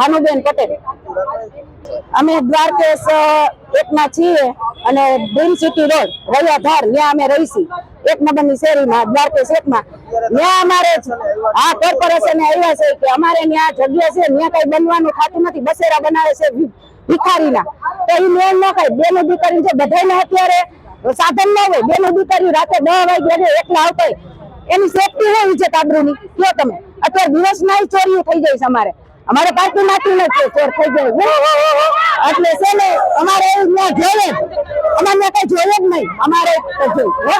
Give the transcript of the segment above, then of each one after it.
ભાનુબેન પટેલ. અમે દ્વારકેશ એકમાં છીએ અને ડ્રીમ સિટી રોડ રૈયાધાર ત્યાં અમે રહીશી. એક નંબરની શેરીમાં દ્વારકેશ એકમાં. ત્યાં અમારે આ કોર્પોરેશન આવ્યા છે કે અમારે ત્યાં જગ્યા છે ત્યાં કઈ બનવાનું ખાતું નથી, બસેરા બનાવે છે ભિખારીના. તો એ મેળ ન કઈ બેનો દીકરી છે બધાને અત્યારે સાધન ન હોય, બેનો દીકરી રાતે દસ વાગે એકલા આવતા એની સેફટી હોય છે કાબરૂની. કયો તમે? અત્યારે દિવસના ચોરીઓ થઈ જાય અમારે. અમારે પાર્ટી માંથી નથી ચોર થઈ જાય એટલે છે ને અમારે એવું ન જોઈએ જ. અમારે કઈ જોઈએ જ નહીં. અમારે જોઈએ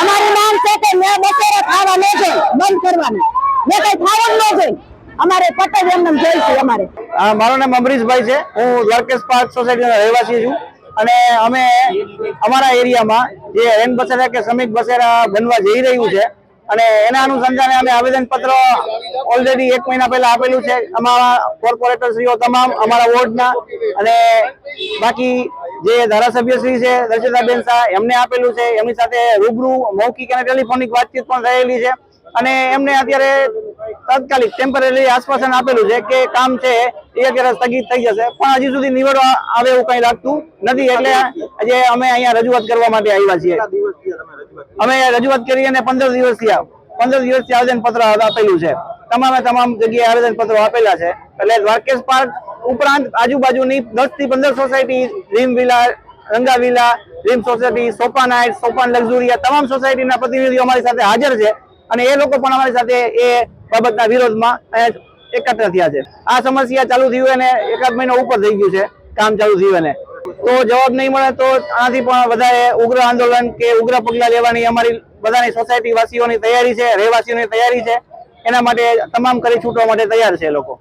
અમારું નામ છે કે મેં બપોરે ખાવા ન જાય બંધ કરવાનું. મેં કઈ ખાવા ન જાય અમારે પટેલ એમને જોઈશું છે અમારે. આ મારું નામ અમરીશભાઈ છે. હું દ્વારકેશ પાર્ક સોસાયટીનો રહેવાસી છું. અને અમે અમારા એરિયામાં જે રેન બસેરા કે શ્રમિક બસેરા બનવા જઈ રહ્યું છે અને એના અનુસંધાને અમે આવેદનપત્ર ઓલરેડી એક મહિના પહેલા આપેલું છે. અમારા કોર્પોરેટર શ્રીઓ તમામ અમારા વોર્ડના અને બાકી જે ધારાસભ્ય શ્રી છે દર્શિતાબેન શાહ, એમને આપેલું છે. એમની સાથે રૂબરૂ મૌખિક અને ટેલિફોનિક વાતચીત પણ થયેલી છે. અને એમને અત્યારે તાત્કાલિક ટેમ્પરરી આશ્વાસન આપેલું છે કે કામ છે એ અત્યારે સ્થગિત થઈ જશે. પણ હજી સુધી નિવડવા આવે એવું કઈ લાગતું નથી. એટલે આજે અમે અહીંયા રજૂઆત કરવા માટે આવ્યા છીએ. અમે રજૂઆત કરી અને પંદર દિવસ થયા. પંદર દિવસથી આવેદન પત્ર આપેલું છે. તમામે તમામ જગ્યાએ આવેદન પત્રો આપેલા છે. એટલે દ્વારકેશ પાર્ક ઉપરાંત આજુબાજુની દસથી પંદર society રીમ villa Ranga villa dream society Sopan height Sopan Luxuria તમામ સોસાયટીના પ્રતિનિધિઓ અમારી સાથે હાજર છે. અને એ લોકો પણ અમારી સાથે એ બાબતના વિરોધમાં એકત્ર થયા છે. આ સમસ્યા ચાલુ થયું અને એકાદ મહિનો ઉપર થઈ ગયું છે કામ ચાલુ થયું અને તો જવાબ નહીં મળે તો આનાથી પણ વધારે ઉગ્ર આંદોલન કે ઉગ્ર પગલાં લેવાની અમારી બધાની સોસાયટી વાસીઓની તૈયારી છે, રહેવાસીઓની તૈયારી છે. એના માટે તમામ કરી છૂટવા માટે તૈયાર છે લોકો.